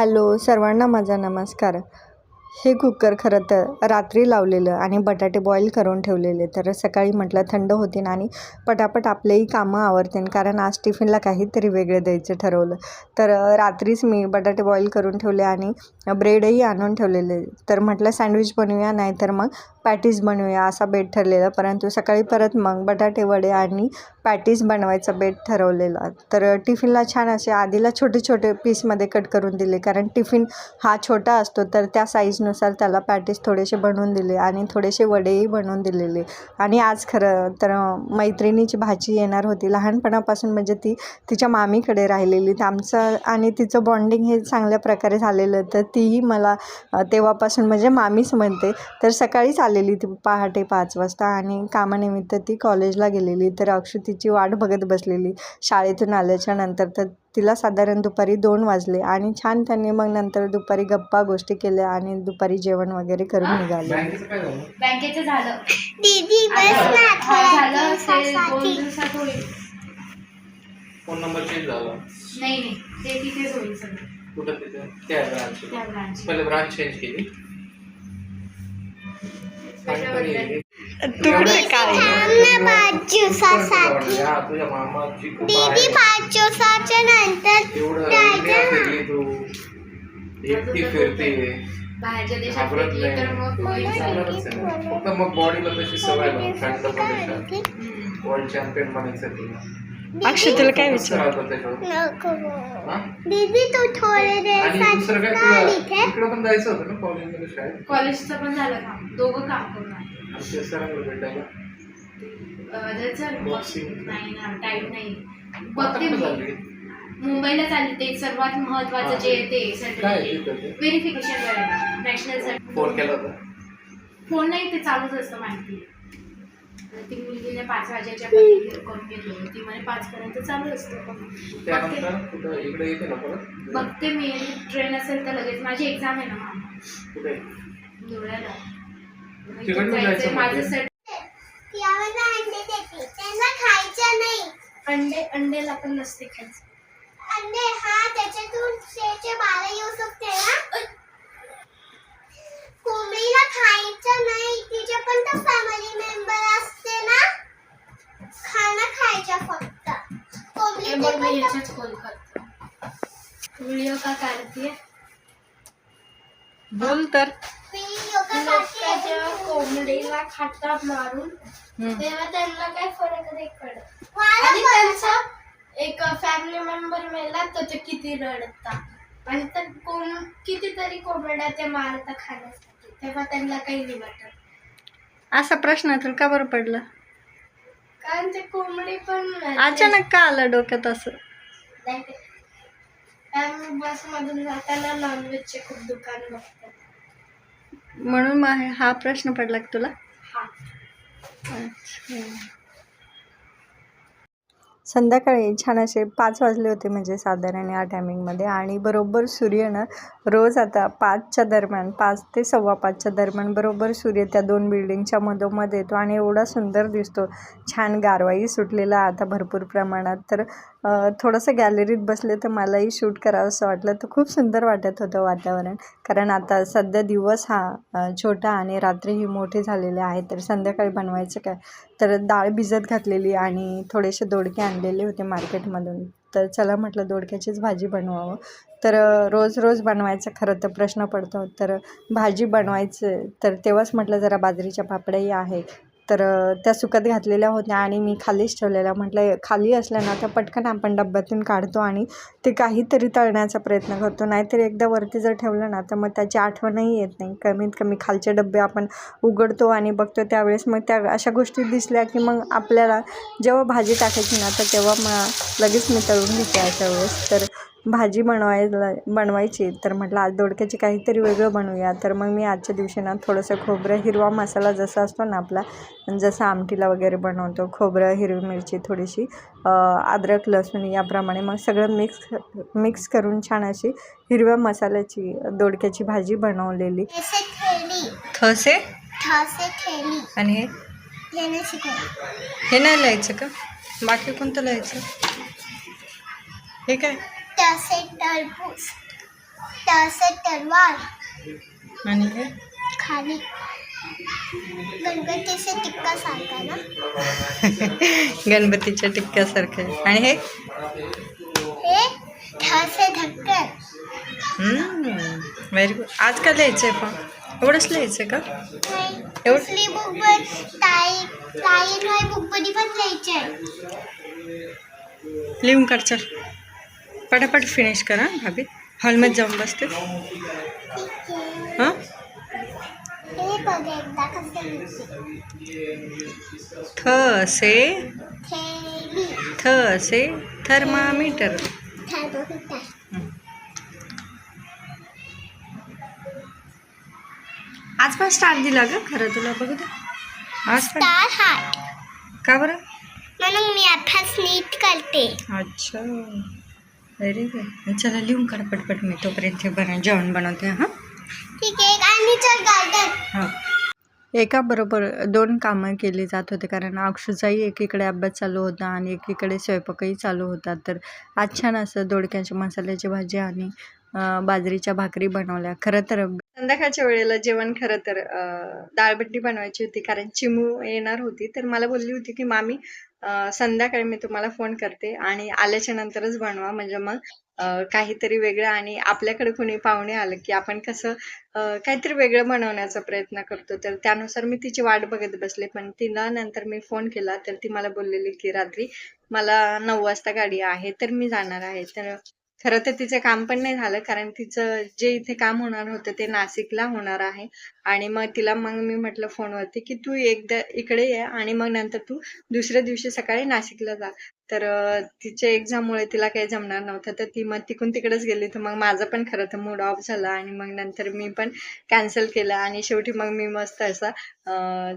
Hello सर्वांना माझा नमस्कार. हे कुकर खरं तर रात्री लावलेलं आणि बटाटे बॉईल करून ठेवलेले. तर सकाळी म्हटलं थंड होतीन आणि पटापट आपलेही कामं आवडतील कारण आज टिफिनला काहीतरी वेगळे द्यायचं ठरवलं. तर रात्रीच मी बटाटे बॉईल करून ठेवले आणि ब्रेडही आणून ठेवलेले. तर म्हटलं सँडविच बनवूया नाहीतर मग पॅटीज बनवूया असा बेट ठरलेला परंतु सकाळी परत मग बटाटे वडे आणि पॅटीज बनवायचा बेट ठरवलेला. तर टिफिनला छान असे आधीला छोटे छोटे पीसमध्ये कट करून दिले कारण टिफिन हा छोटा असतो तर त्या साईजनुसार त्याला पॅटीज थोडेसे बनवून दिले आणि थोडेसे वडेही बनवून दिलेले. आणि आज खरं तर मैत्रिणीची भाची येणार होती. लहानपणापासून म्हणजे ती तिच्या मामीकडे राहिलेली. तर आमचं आणि तिचं बॉन्डिंग हे चांगल्या प्रकारे झालेलं तर तीही मला तेव्हापासून म्हणजे मामीच म्हणते. तर सकाळीच आलेली ती पहाटे पाच वाजता आणि कामानिमित्त ती कॉलेजला गेलेली. तर अक्षु तिची वाट बघत बसलेली. शाळेतून आल्याच्यानंतर तर तिला साधारण दुपारी दोन वाजले आणि छान त्यांनी मग नंतर दुपारी गप्पा गोष्टी केल्या आणि दुपारी जेवण वगैरे करून निघाले. बँकेचं काय झालं? बँकेचं झालं. दीदी बस आता ना थोड्या झालं ते दोन दिवसासाठी. दिवसात होईल. फोन नंबर चेंज झाला. नाही नाही. ते तिथेच होईल सगळं. कुठं तिथे? त्या ब्रांच पहिले ब्रांच चेंज केली. तुकडे काय? दीदी. पाच दिवसाच्या नंतर. फिरली एकटी फिरते. बाहेरच्या देशात भेटली तर मग. फक्त मग बॉडीला तशी सवय थंड प्रदेशात. वर्ल्ड चॅम्पियन बनायचं तुला अक्षय तुला काय विचार? दीदी तू थोडे दिवसात इकडं पण जायचं होतं ना कॉलेजमध्ये शाळेत? कॉलेजचं पण झालं काम. दोघं काम करून सरांना भेटायला. नाही ना टाईट नाही. बघते मी. मुंबईला चालली ते सर्वात महत्वाचं जे ते ते? व्हेरिफिकेशन करायला नॅशनल सर्टिफिकेट फोन केला होता? फोन नाही ते चालूच असतं माहिती ती मुलगीने पाच वाजेच्या करून घेतलं ती म्हणे पाच पर्यंत चालू असतं. बघते. त्यानंतर कुठं इकडे येते ना परत? बघते मी. ट्रेन असेल तर लगेच. माझी एक्झाम आहे ना धुळ्याला. जायचं माझं? सेट यावर अंडे देते त्यांना खायचं नाही. अंडे अंडेला पण नसते खायचं. अंडे हा त्याच्यातून शेचे बारा येऊ शकते ना? कोंबडीला खायचं नाही. तिचे पण तर फॅमिली मेंबर असते ना? खाणं खायचं फक्त. मी करते. व्हिडिओ का काढते बोल तर? कोंबडीला खातात मारून. तेव्हा त्यांना काय फरक नाही पडत. आणि त्यांचा एक फॅमिली मेंबर मेला तर ते किती रडतात आणि तर कोण कितीतरी कोंबड्या ते मारतात खाण्यासाठी. तेव्हा त्यांना काही नाही वाटत. असा प्रश्न तर का बरं पडलं? कारण ते कोंबडी पण अचानक का आलं डोक्यात असं? आम्ही बस मधून जाताना नॉनव्हेजचे खूप दुकान बघतात. म्हणून मग हा प्रश्न पडला का तुला? हा. अच्छा. संध्याकाळी छान असे पाच वाजले होते म्हणजे साधारण या टायमिंगमध्ये आणि बरोबर सूर्य ना रोज आता पाचच्या दरम्यान पाच ते सव्वा पाचच्या दरम्यान बरोबर सूर्य त्या दोन बिल्डिंगच्या मधोमध येतो आणि एवढा सुंदर दिसतो. छान गारवाही सुटलेला आता भरपूर प्रमाणात. तर थोडंसं गॅलरीत बसले तर मलाही शूट करावं असं वाटलं. तर खूप सुंदर वाटत होतं वातावरण. कारण आता सध्या दिवस हा छोटा आणि रात्री ही मोठे झालेले आहे तर संध्याकाळी बनवायचं काय? तर डाळ भिजत घातलेली आणि थोडेसे दोडके आणलेले होते मार्केटमधून तर चला म्हटलं दोडक्याचीच भाजी बनवावं. तर रोज रोज बनवायचा खरं तर प्रश्न पडतो. तर भाजी बनवायचं तर तेव्हाच म्हटलं जरा बाजरीच्या पापड्याही आहे. तर त्या सुकत घातलेल्या होत्या आणि मी खालीच ठेवलेल्या. म्हटलं खाली असल्या ना त्या पटकन आपण डब्यातून काढतो आणि ते काहीतरी तळण्याचा प्रयत्न करतो. नाहीतर एकदा वरती जर ठेवलं ना तर मग त्याची आठवणही येत नाही. कमीत कमी खालचे डबे आपण उघडतो आणि बघतो त्यावेळेस. मग त्या अशा गोष्टी दिसल्या की मग आपल्याला जेव्हा भाजी टाकायची ना तर तेव्हा मग लगेच मी तळून घेते अशा वेळेस. तर भाजी बनवायला बनवायची. तर म्हटलं आज दोडक्याची काहीतरी वेगळं बनवूया. तर मग मी आजच्या दिवशी ना थोडंसं खोबरं हिरवा मसाला जसा असतो ना आपला जसं आमटीला वगैरे बनवतो खोबरं हिरवी मिरची थोडीशी अद्रक लसूण याप्रमाणे मग सगळं मिक्स मिक्स करून छान अशी हिरव्या मसाल्याची दोडक्याची भाजी बनवलेली. थसे आणि हे नाही लिहायचं का? बाकी कोणतं लिहायचं? हे काय? ठसे टरबूज तसे तलवार आणि हे खाली गणपतीचे टिक्का सारखा ना? गणपतीच्या टिक्क्यासारखं आहे. आणि हे? हे ठासे ढक्कन व्हेरी गुड आज का लिहायचं आहे पण? एवढंच लिहायचं का? नाही एवढं? दुसरी बुक पण? ताई ताई नाही बुकमध्ये पण लिहायचे लिहून काढ चल. पटापट फिनिश करा भाभी. हॉलमध्ये जाऊन बसते. हां? थ से थेली थ से थर्मामीटर. आज पण स्टार्ट दिला ग खरं तुला बघू दे. आज पण. स्टार का बरं? म्हणून मी अभ्यास नीट करते. अच्छा. गुड चला लिहून काढ पटपट मी तोपर्यंत जेवण बनवते हां? ठीक आहे आणि चल गार्डन हां. एका बरोबर दोन कामं केली जात होते कारण अक्षूचाही एकीकडे अभ्यास चालू होता आणि एकीकडे स्वयंपाकही चालू होता. तर आज छान असं दोडक्याची मसाल्याची भाजी आणि बाजरीच्या भाकरी बनवल्या. खरं तर संध्याकाळच्या वेळेला जेवण खरं तर डाळबट्टी बनवायची होती कारण चिमू येणार होती. तर मला बोलली होती की मामी संध्याकाळी मी तुम्हाला फोन करते आणि आल्याच्या नंतरच बनवा. म्हणजे मग काहीतरी वेगळं आणि आपल्याकडे कोणी पाहुणे आलं की आपण कसं काहीतरी वेगळं बनवण्याचा प्रयत्न करतो. तर त्यानुसार मी तिची वाट बघत बसले. पण तिला नंतर मी फोन केला. तर ती मला बोललेली की रात्री मला नऊ वाजता गाडी आहे. तर मी जाणार आहे. तर खरं तर तिचं काम पण नाही झालं कारण तिचं जे इथे काम होणार होतं ते नाशिकला होणार आहे. आणि मग तिला मग मी म्हटलं फोनवरती की तू एकदा इकडे ये आणि मग नंतर तू दुसऱ्या दिवशी सकाळी नाशिकला जा. तर तिच्या एक्झाममुळे तिला काही जमणार नव्हतं. तर ती मग तिकडून तिकडेच गेली. तर मग माझं पण खरं तर मूड ऑफ झाला आणि मग नंतर मी पण कॅन्सल केलं. आणि शेवटी मग मी मस्त असा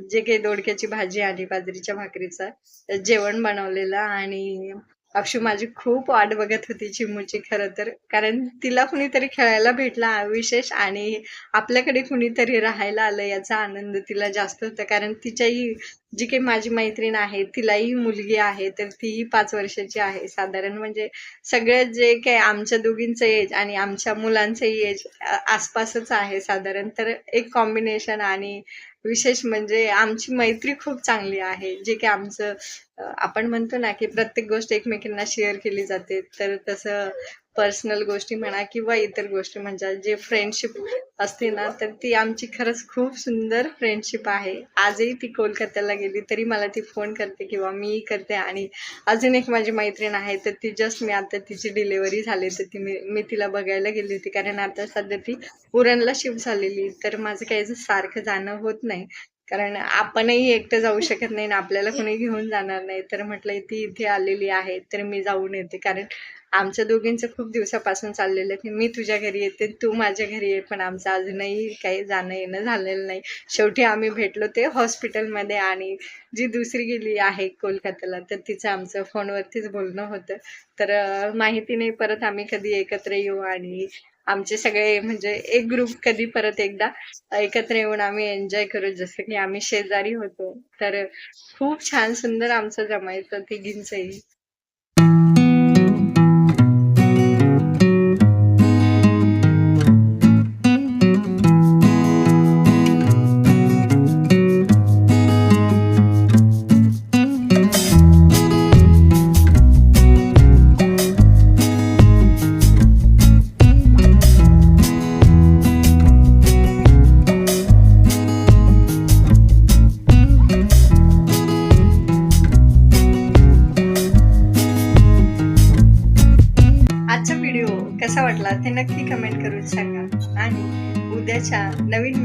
जे काही दोडक्याची भाजी आणि बाजरीच्या भाकरीचं जेवण बनवलेलं आणि अक्षू माझी खूप वाट बघत होती चिमूची खरं तर. कारण तिला कुणीतरी खेळायला भेटला विशेष आणि आपल्याकडे कुणीतरी राहायला आलं याचा आनंद तिला जास्त होता. कारण तिच्याही जी काही माझी मैत्रीण आहे तिलाही मुलगी आहे तर तीही पाच वर्षाची आहे साधारण. म्हणजे सगळं जे काही आमच्या दोघींचं एज आणि आमच्या मुलांचंही एज आसपासच आहे साधारण. तर एक कॉम्बिनेशन आणि विशेष म्हणजे आमची मैत्री खूप चांगली आहे. जे की आमचं आपण म्हणतो ना की प्रत्येक गोष्ट एकमेकींना शेअर केली जाते. तर तसं पर्सनल गोष्टी म्हणा किंवा इतर गोष्टी म्हणजे जे फ्रेंडशिप असते ना तर ती आमची खरंच खूप सुंदर फ्रेंडशिप आहे. आजही ती कोलकात्याला गेली तरी मला ती फोन करते किंवा मी करते. आणि अजून एक माझी मैत्रीण आहे तर ती जस्ट मी आता तिची डिलेवरी झाली तर ती मी मी तिला बघायला गेली होती. कारण आता सध्या ती उरणला शिफ्ट झालेली तर माझं काही सारखं जाणं होत नाही. कारण आपणही एकटं जाऊ शकत नाही ना आपल्याला कोणी घेऊन जाणार नाही. तर म्हटलं ती इथे आलेली आहे तर मी जाऊन येते. कारण आमच्या दोघींचं खूप दिवसापासून चाललेलं आहे की मी तुझ्या घरी येते तू माझ्या घरी ये पण आमचं अजूनही काही जाणं येणं झालेलं नाही. शेवटी आम्ही भेटलो ते हॉस्पिटलमध्ये आणि जी दुसरी गेली आहे कोलकात्याला तर तिचं आमचं फोनवरतीच बोलणं होतं. तर माहिती नाही परत आम्ही कधी एकत्र येऊ आणि आमचे सगळे म्हणजे एक ग्रुप कधी परत एकदा एकत्र येऊन आम्ही एन्जॉय करू. जसं की आम्ही शेजारी होतो तर खूप छान सुंदर आमचं जमायचं तिघींचंही. वाटला ते नक्की कमेंट करून सांगा. आणि उद्याच्या नवीन